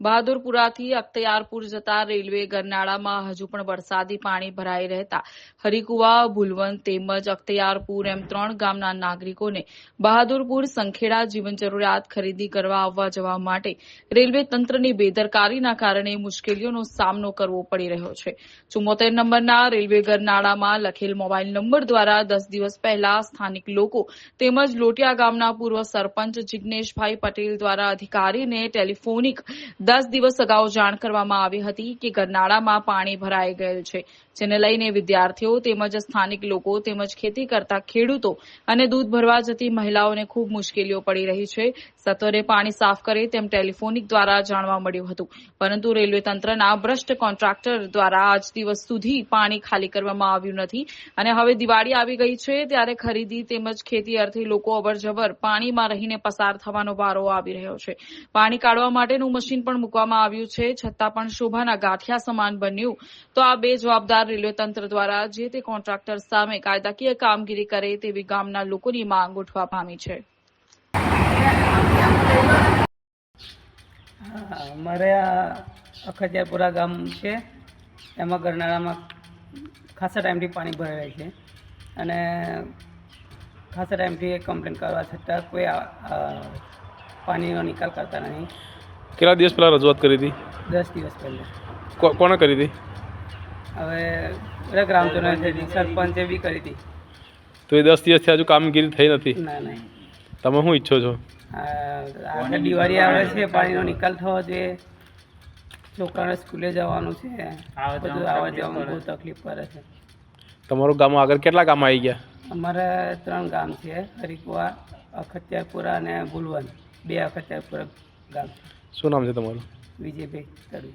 બહાદુરપુરાથી અખ્તિયારપુર જતા રેલવે ગરનાળામાં હજુ પણ વરસાદી પાણી ભરાઈ રહેતા હરિકુવા ભુલવંત તેમજ અખ્તિયારપુર એમ ત્રણ ગામના નાગરિકોને બહાદુરપુર સંખેડા જીવન જરૂરિયાત ખરીદી કરવા આવવા જવા માટે રેલવે તંત્રની બેદરકારીના કારણે મુશ્કેલીઓનો સામનો કરવો પડી રહ્યો છે. ચુમ્મોતેર નંબરના રેલવે ગરનાળામાં લખેલ મોબાઈલ નંબર દ્વારા દસ દિવસ પહેલા સ્થાનિક લોકો તેમજ લોટિયા ગામના પૂર્વ સરપંચ જિજ્ઞેશભાઈ પટેલ દ્વારા અધિકારીને ટેલિફોનિક દસ દિવસ અગાઉ જાણ કરવામાં આવી હતી કે ગરનાળામાં પાણી ભરાઈ ગયેલ છે, જેને લઈને વિદ્યાર્થીઓ તેમજ સ્થાનિક લોકો તેમજ ખેતી કરતા ખેડૂતો અને દૂધ ભરવા જતી મહિલાઓને ખૂબ મુશ્કેલીઓ પડી રહી છે. સત્વરે પાણી સાફ કરે તેમ ટેલિફોનિક દ્વારા જાણવા મળ્યું હતું. પરંતુ રેલવે તંત્રના ભ્રષ્ટ કોન્ટ્રાક્ટર દ્વારા આજ દિવસ સુધી પાણી ખાલી કરવામાં આવ્યું નથી અને હવે દિવાળી આવી ગઈ છે ત્યારે ખરીદી તેમજ ખેતી અર્થે લોકો અવરજવર પાણીમાં રહીને પસાર થવાનો વારો આવી રહ્યો છે. પાણી કાઢવા માટેનું મશીન પણ મૂકવામાં આવ્યું છે. છતાં પણ શોભાના ગાંઠિયા સમાન બન્યું. તો આ બે જવાબદાર રેલવે તંત્ર દ્વારા જે તે કોન્ટ્રાક્ટર સામે કાયદાકીય કામગીરી કરે તેવી ગામના લોકોની માંગ ઉઠવા પામી છે. અમારે આ અખતિયારપુરા ગામ છે. એમાં ગરનાળામાં ખાસા ટાઈમથી પાણી ભરાય છે. અને ખાસા ટાઈમથી કમ્પ્લેન કરવા છતાં કોઈ પાણીનો નિકાલ કરતા નહીં. કેટલા દિવસ પહેલાં રજૂઆત કરી હતી? દસ દિવસ પહેલાં. કોણે કરી હતી? હવે હતી સરપંચે બી કરી હતી. તો એ દસ દિવસથી હજુ કામગીરી થઈ નથી? તમે શું ઈચ્છો છો? આ આગળ દિવાળી આવે છે પાણીનો નિકાલ થવો જોઈએ. છોકરાને સ્કૂલે જવાનું છે. બધું આવવા જવાનું બહુ તકલીફ પડે છે. તમારું ગામ આગળ કેટલા ગામ આવી ગયા? અમારે ત્રણ ગામ છે હરિકુવા અખત્યારપુરા અને ભૂલવન. બે અખત્યારપુરા. ગામ. શું નામ છે તમારું? વિજયભાઈ તરવી